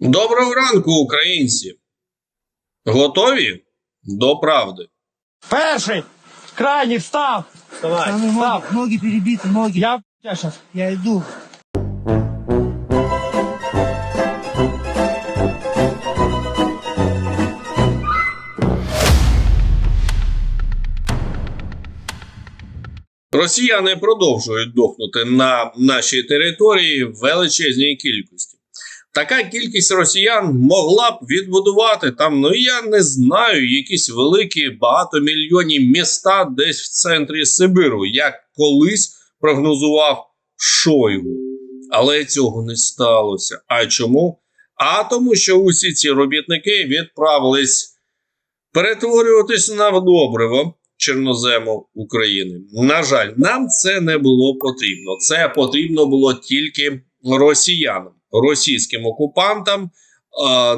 Доброго ранку, українці! Готові до правди? Перший! Крайній встав! Давай, Там ноги, встав! ноги перебиты, ноги. Я я щас. Я иду. Росіяни продовжують дохнути на нашій території в величезній кількості. Така кількість росіян могла б відбудувати там, ну я не знаю, якісь великі багатомільйонні міста десь в центрі Сибиру, як колись прогнозував Шойгу. Але цього не сталося. А чому? А тому, що усі ці робітники відправились перетворюватись на добриво чорнозему України. На жаль, нам це не було потрібно. Це потрібно було тільки росіянам, російським окупантам.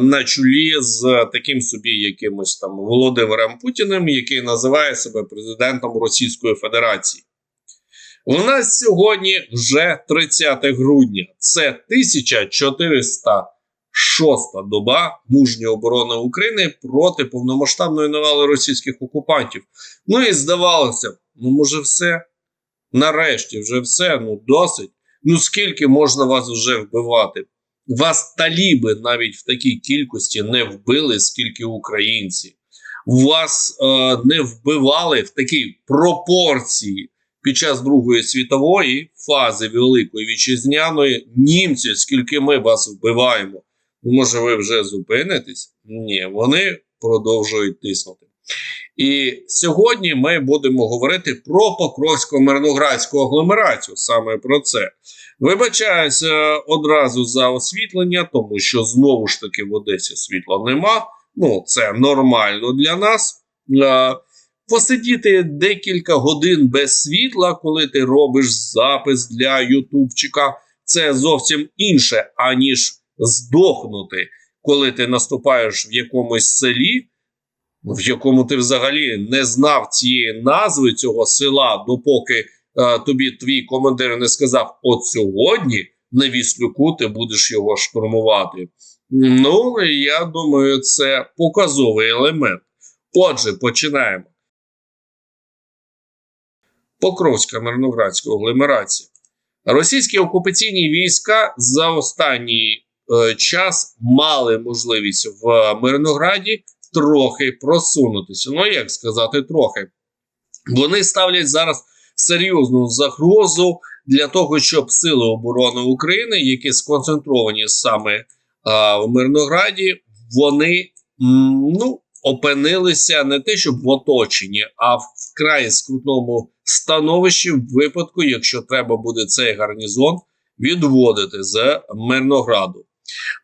На чолі з таким собі якимось там Володимиром Путіним, який називає себе президентом Російської Федерації. У нас сьогодні вже 30 грудня. Це 1406 доба мужньої оборони України проти повномасштабної навали російських окупантів. Ну і здавалося, ну може все? Нарешті вже все, ну досить. Ну скільки можна вас вже вбивати? Вас таліби навіть в такій кількості не вбили, скільки українці. Вас е, не вбивали в такій пропорції під час Другої світової фази Великої Вітчизняної німці, скільки ми вас вбиваємо. Може, ви вже зупинитесь? Ні, вони продовжують тиснути. І сьогодні ми будемо говорити про Покровсько-Мирноградську агломерацію. Саме про це. Вибачаюся одразу за освітлення, тому що знову ж таки в Одесі світла нема. Ну, це нормально для нас. Е, Посидіти декілька годин без світла, коли ти робиш запис для Ютубчика, це зовсім інше, аніж здохнути, коли ти наступаєш в якомусь селі, в якому ти взагалі не знав цієї назви цього села, допоки е, тобі твій командир не сказав: от сьогодні на Віслюку ти будеш його штурмувати. Ну, я думаю, це показовий елемент. Отже, починаємо. Покровська мирноградська агломерація. Російські окупаційні війська за останній е, час мали можливість в Мирнограді трохи просунутися. Ну, як сказати, трохи. Вони ставлять зараз серйозну загрозу для того, щоб сили оборони України, які сконцентровані саме а, в Мирнограді, вони ну, опинилися не те, щоб в оточенні, а в вкрай скрутному становищі в випадку, якщо треба буде цей гарнізон відводити з Мирнограду.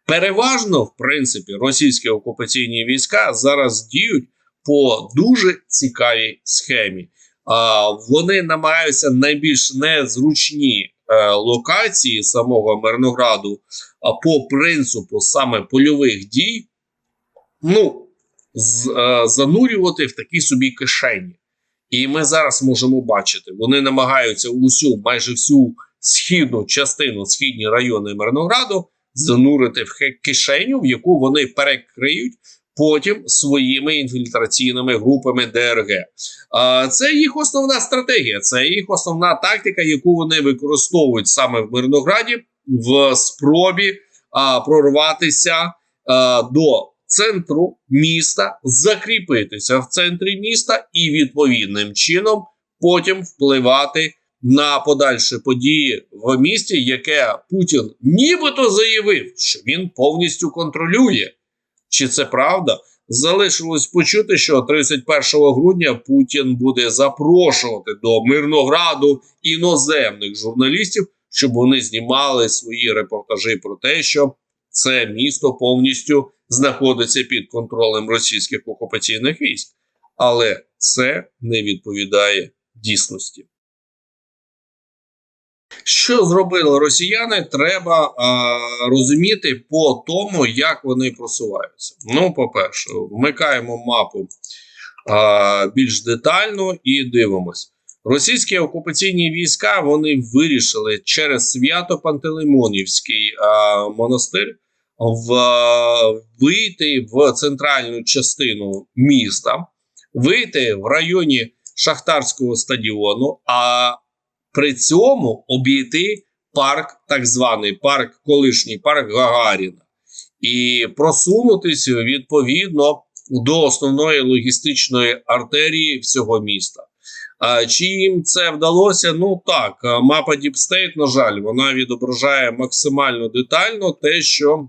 Переважно, в принципі, російські окупаційні війська зараз діють по дуже цікавій схемі. Вони намагаються найбільш незручні е, локації самого Мирнограду а, по принципу саме польових дій, ну, е, занурювати в такі собі кишені. І ми зараз можемо бачити, вони намагаються усю, майже всю східну частину, східні райони Мирнограду занурити в кишеню, в яку вони перекриють потім своїми інфільтраційними групами ДРГ. Це їх основна стратегія, це їх основна тактика, яку вони використовують саме в Мирнограді в спробі прорватися до центру міста, закріпитися в центрі міста і відповідним чином потім впливати на подальші події в місті, яке Путін нібито заявив, що він повністю контролює. Чи це правда? Залишилось почути, що 31 грудня Путін буде запрошувати до Мирнограду іноземних журналістів, щоб вони знімали свої репортажі про те, що це місто повністю знаходиться під контролем російських окупаційних військ. Але це не відповідає дійсності. Що зробили росіяни, треба а, розуміти по тому, як вони просуваються. Ну, по-перше, вмикаємо мапу а, більш детально і дивимось. Російські окупаційні війська вони вирішили через свято Пантелеймонівський а, монастир в, е, вийти в центральну частину міста, вийти в районі Шахтарського стадіону, а при цьому обійти парк, так званий парк, колишній парк Гагаріна, і просунутися відповідно до основної логістичної артерії всього міста. Чи їм це вдалося? Ну так, мапа State, на жаль, вона відображає максимально детально те, що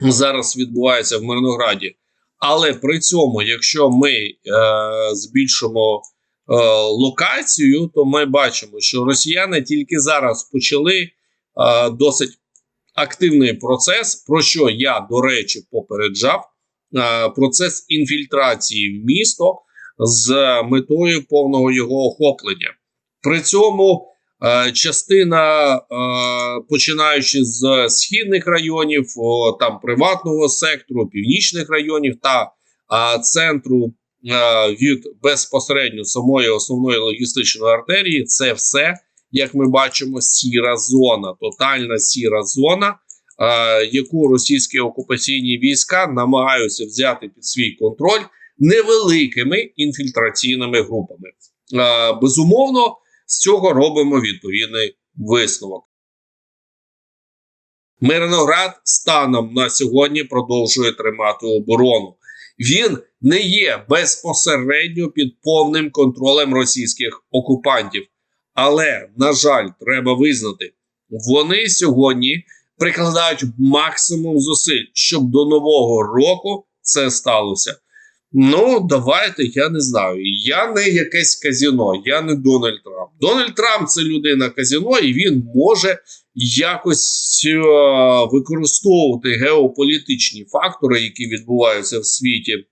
зараз відбувається в Мирнограді. Але при цьому, якщо ми е, збільшимо локацію, то ми бачимо, що росіяни тільки зараз почали е, досить активний процес, про що я, до речі, попереджав. е, Процес інфільтрації в місто з метою повного його охоплення. При цьому е, частина, е, починаючи з східних районів, там приватного сектору, північних районів та е, центру е, від безпосередньо самої основної логістичної артерії, це все, як ми бачимо, сіра зона, тотальна сіра зона. е, Яку російські окупаційні війська намагаються взяти під свій контроль невеликими інфільтраційними групами. Е, безумовно, з цього робимо відповідний висновок. Мирноград станом на сьогодні продовжує тримати оборону. Він не є безпосередньо під повним контролем російських окупантів. Але, на жаль, треба визнати, вони сьогодні прикладають максимум зусиль, щоб до нового року це сталося. Ну, давайте, я не знаю. Я не якесь казіно, я не Дональд Трамп. Дональд Трамп це людина казіно, і він може якось е, використовувати геополітичні фактори, які відбуваються в світі,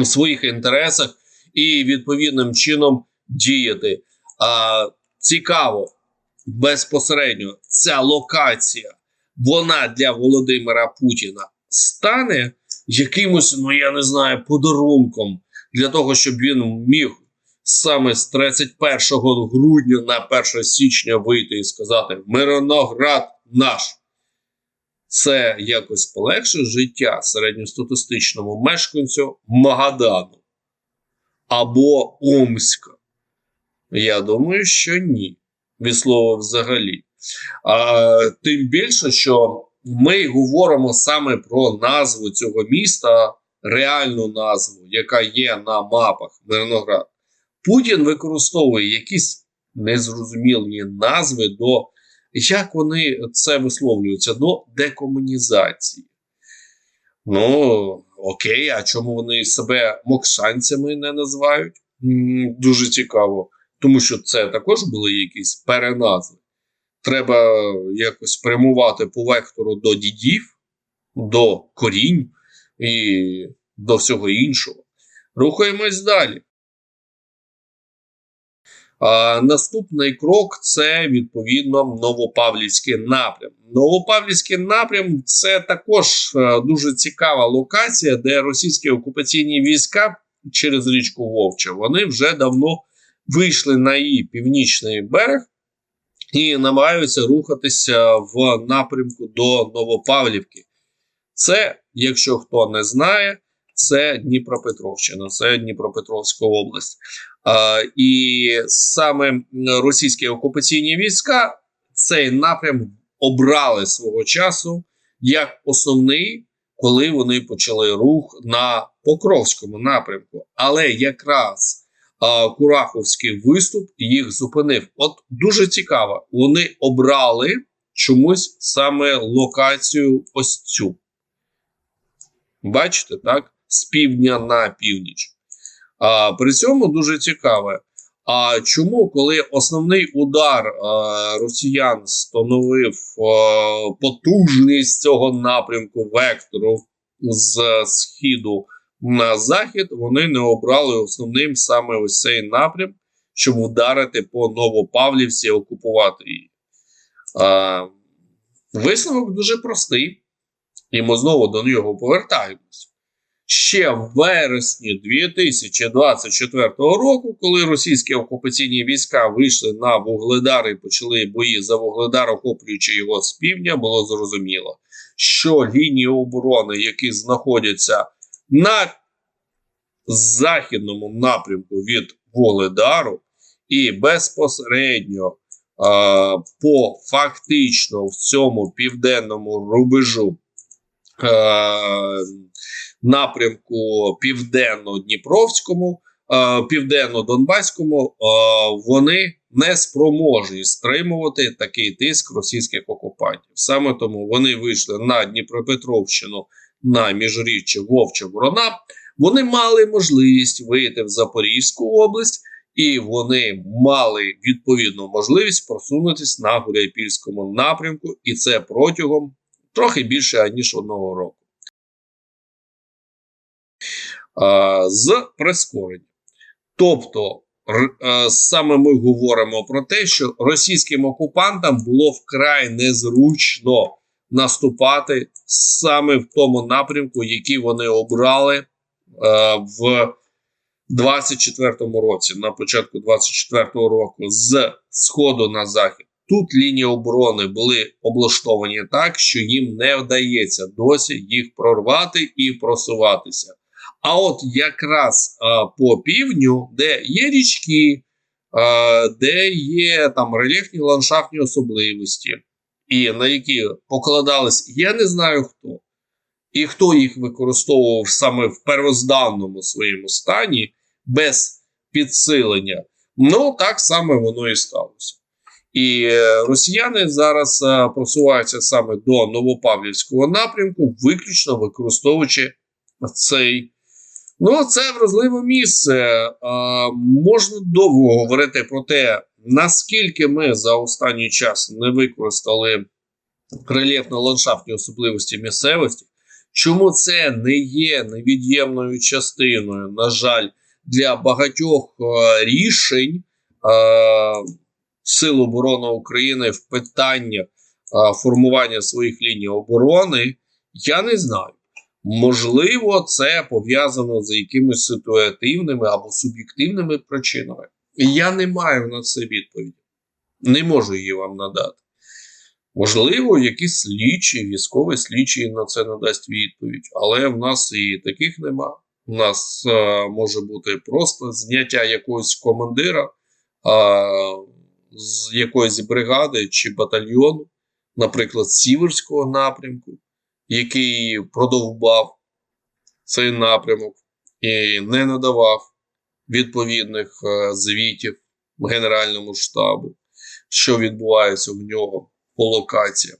в своїх інтересах, і відповідним чином діяти. А, цікаво, безпосередньо ця локація, вона для Володимира Путіна стане якимось, ну я не знаю, подарунком для того, щоб він міг саме з 31 грудня на 1 січня вийти і сказати: Мирноград наш. Це якось полегшить життя середньостатистичному мешканцю Магадану або Омська. Я думаю, що ні. Від слова взагалі. А, Тим більше, що ми говоримо саме про назву цього міста, реальну назву, яка є на мапах Мирноград. Путін використовує якісь незрозумілі назви до як вони це висловлюються до декомунізації. Ну, окей, а чому вони себе мокшанцями не називають? Дуже цікаво, тому що це також були якісь переназви. Треба якось прямувати по вектору до дідів, до корінь і до всього іншого. Рухаємось далі. Наступний крок це відповідно Новопавлівський напрям. Новопавлівський напрям це також е, дуже цікава локація, де російські окупаційні війська через річку Вовча вони вже давно вийшли на її північний берег і намагаються рухатися в напрямку до Новопавлівки. Це, якщо хто не знає, це Дніпропетровщина, це Дніпропетровська область. І саме російські окупаційні війська цей напрям обрали свого часу як основний, коли вони почали рух на Покровському напрямку. Але якраз а, Кураховський виступ їх зупинив. От дуже цікаво, вони обрали чомусь саме локацію ось цю. Бачите, так? З півдня на північ. А, при цьому дуже цікаве. А чому, коли основний удар а, росіян становив а, потужність цього напрямку вектору з східу на захід, вони не обрали основним саме ось цей напрям, щоб вдарити по Новопавлівці і окупувати її? А, висновок дуже простий, і ми знову до нього повертаємось. Ще в вересні 2024 року, коли російські окупаційні війська вийшли на Вугледар і почали бої за Вугледар, охоплюючи його з півдня, було зрозуміло, що лінії оборони, які знаходяться на західному напрямку від Вугледару, і безпосередньо по фактично в цьому південному рубежу напрямку південно-дніпровському, е, південно-донбаському, е, вони не спроможні стримувати такий тиск російських окупантів. Саме тому вони вийшли на Дніпропетровщину на міжріччя Вовча Ворона. Вони мали можливість вийти в Запорізьку область, і вони мали відповідну можливість просунутися на Гуляйпільському напрямку, і це протягом трохи більше ніж одного року. А, з прискоренням. Тобто, е, саме ми говоримо про те, що російським окупантам було вкрай незручно наступати саме в тому напрямку, який вони обрали е, в 24-му році, на початку 24-го року, з сходу на захід. Тут лінії оборони були облаштовані так, що їм не вдається досі їх прорвати і просуватися. А от якраз а, по півдню, де є річки, а, де є там рельєфні ландшафтні особливості, і на які покладались, я не знаю хто, і хто їх використовував саме в первозданному своєму стані без підсилення. Ну так саме воно і сталося. І е, росіяни зараз е, просуваються саме до Новопавлівського напрямку, виключно використовуючи цей. Ну, це вразливе місце. Можна довго говорити про те, наскільки ми за останній час не використали рельєфно-ландшафтні особливості місцевості, чому це не є невід'ємною частиною, на жаль, для багатьох рішень. Сил оборони України в питання а, формування своїх ліній оборони, я не знаю. Можливо, це пов'язано з якимись ситуативними або суб'єктивними причинами. Я не маю на це відповіді. Не можу її вам надати. Можливо, якісь слідчі, військові слідчі на це надасть відповідь, але в нас і таких нема. У нас е, може бути просто зняття якогось командира. Е, з якоїсь бригади чи батальйону, наприклад, з Сіверського напрямку, який продовбав цей напрямок і не надавав відповідних е, звітів Генеральному штабу, що відбувається в нього по локаціям.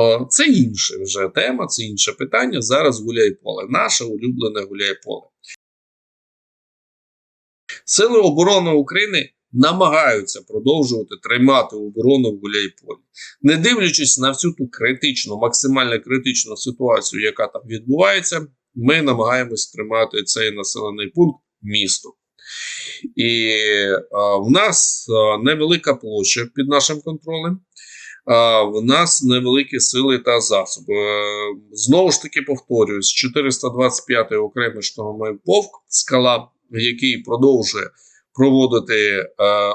Е, Це інша вже тема, це інше питання. Зараз гуляй поле. Наше улюблене гуляй поле. Сили оборони України намагаються продовжувати тримати оборону в Гуляйполі, не дивлячись на всю ту критичну, максимально критичну ситуацію, яка там відбувається, ми намагаємось тримати цей населений пункт місто. І а, в нас а, невелика площа під нашим контролем. А, в нас невеликі сили та засоби. Е, Знову ж таки повторююсь: 425 й окремий штурмовий полк скала, який продовжує проводити е,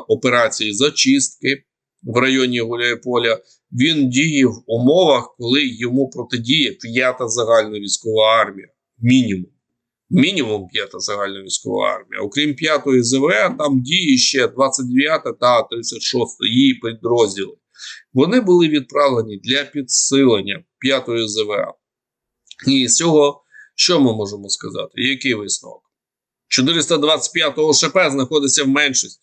операції зачистки в районі Гуляйполя. Він діє в умовах, коли йому протидіє п'ята загальна військова армія. Мінімум. Мінімум п'ята загальна військова армія. Окрім п'ятої ЗВ, там діє ще 29 та 36 її підрозділи. Вони були відправлені для підсилення п'ятої ЗВ. І з цього що ми можемо сказати? Який висновок? 425-го ШП знаходиться в меншості.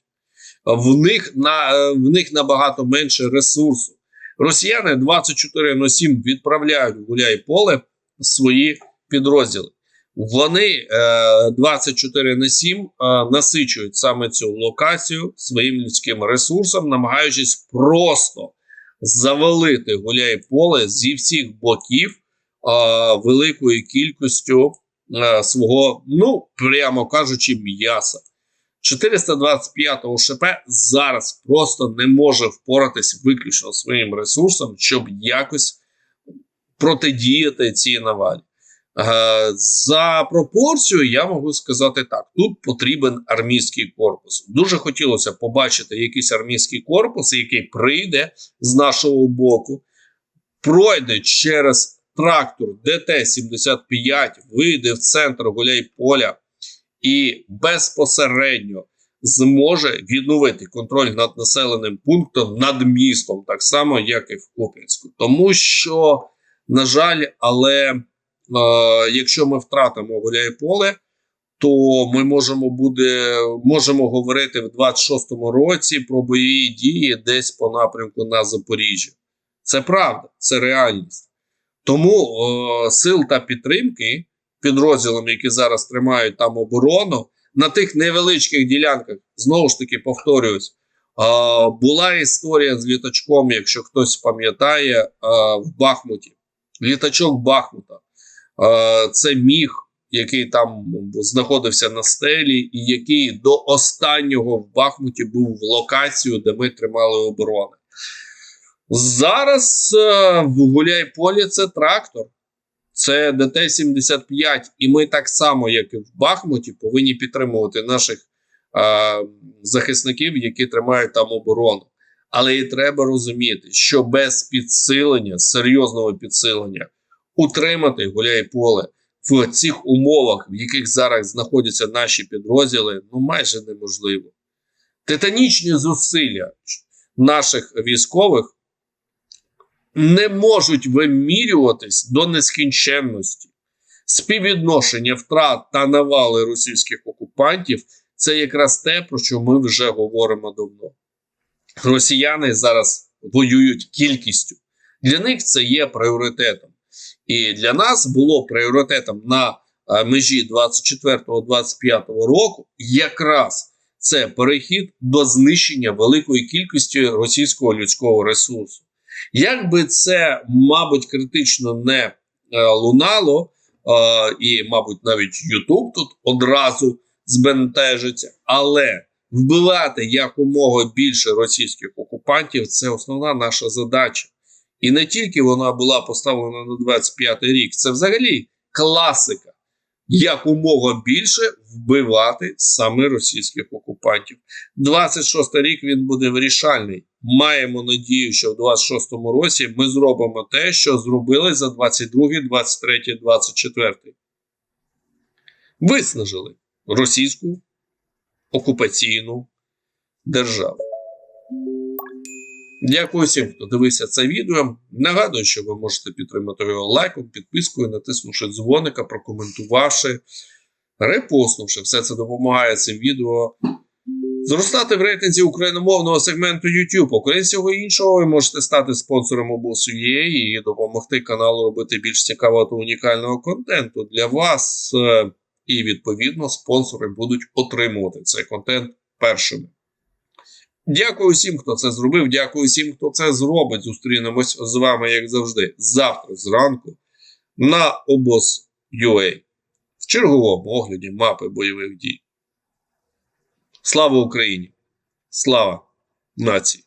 В них на, в них набагато менше ресурсу. Росіяни 24 на 7 відправляють в гуляй поле свої підрозділи. Вони е, 24 на 7 е, насичують саме цю локацію своїм людським ресурсом, намагаючись просто завалити гуляй поле зі всіх боків е, великою кількістю е, свого, ну прямо кажучи, м'яса. 425-го ШП зараз просто не може впоратись виключно своїм ресурсом, щоб якось протидіяти цій навалі. Е, За пропорцію я можу сказати так: тут потрібен армійський корпус. Дуже хотілося побачити якийсь армійський корпус, який прийде з нашого боку, пройде через трактор ДТ-75, вийде в центр Гуляйполя і безпосередньо зможе відновити контроль над населеним пунктом, над містом, так само, як і в Куп'янську. Тому що, на жаль, але е, якщо ми втратимо Гуляйполе, то ми можемо буде, можемо говорити в 26-му році про бойові дії десь по напрямку на Запоріжжя. Це правда, це реальність. Тому е, сил та підтримки підрозділам, які зараз тримають там оборону, на тих невеличких ділянках, знову ж таки, повторююсь, е, була історія з літачком, якщо хтось пам'ятає, в Бахмуті. Літачок Бахмута. Е, це міг, який там знаходився на стелі, і який до останнього в Бахмуті був в локацію, де ми тримали оборони. Зараз е, в Гуляйполі це трактор, це ДТ-75, і ми так само, як і в Бахмуті, повинні підтримувати наших е, захисників, які тримають там оборону. Але і треба розуміти, що без підсилення, серйозного підсилення, утримати Гуляйполе в цих умовах, в яких зараз знаходяться наші підрозділи, ну майже неможливо. Титанічні зусилля наших військових не можуть вимірюватись до нескінченності. Співвідношення втрат та навали російських окупантів це якраз те, про що ми вже говоримо давно. Росіяни зараз воюють кількістю. Для них це є пріоритетом. І для нас було пріоритетом на е, межі 24-25 року якраз це перехід до знищення великої кількості російського людського ресурсу. Як би це, мабуть, критично не е, лунало, е, і, мабуть, навіть Ютуб тут одразу збентежиться, але вбивати якомога більше російських окупантів це основна наша задача. І не тільки вона була поставлена на 25-й рік, це взагалі класика. Якомога більше вбивати саме російських окупантів. 26-й рік він буде вирішальний. Маємо надію, що в 26-му році ми зробимо те, що зробили за 22-й, 23-й, 24-й. Виснажили російську окупаційну державу. Дякую всім, хто дивився це відео. Нагадую, що ви можете підтримати його лайком, підпискою, натиснувши дзвоника, прокоментувавши, репостнувши. Все це допомагає цим відео зростати в рейтинзі україномовного сегменту YouTube. Окрім всього іншого, ви можете стати спонсором обосу.ua і допомогти каналу робити більш цікавого та унікального контенту для вас. Е, І відповідно спонсори будуть отримувати цей контент першими. Дякую всім, хто це зробив. Дякую всім, хто це зробить. Зустрінемось з вами, як завжди, завтра зранку на обоз.ua в черговому огляді мапи бойових дій. Слава Україні! Слава нації!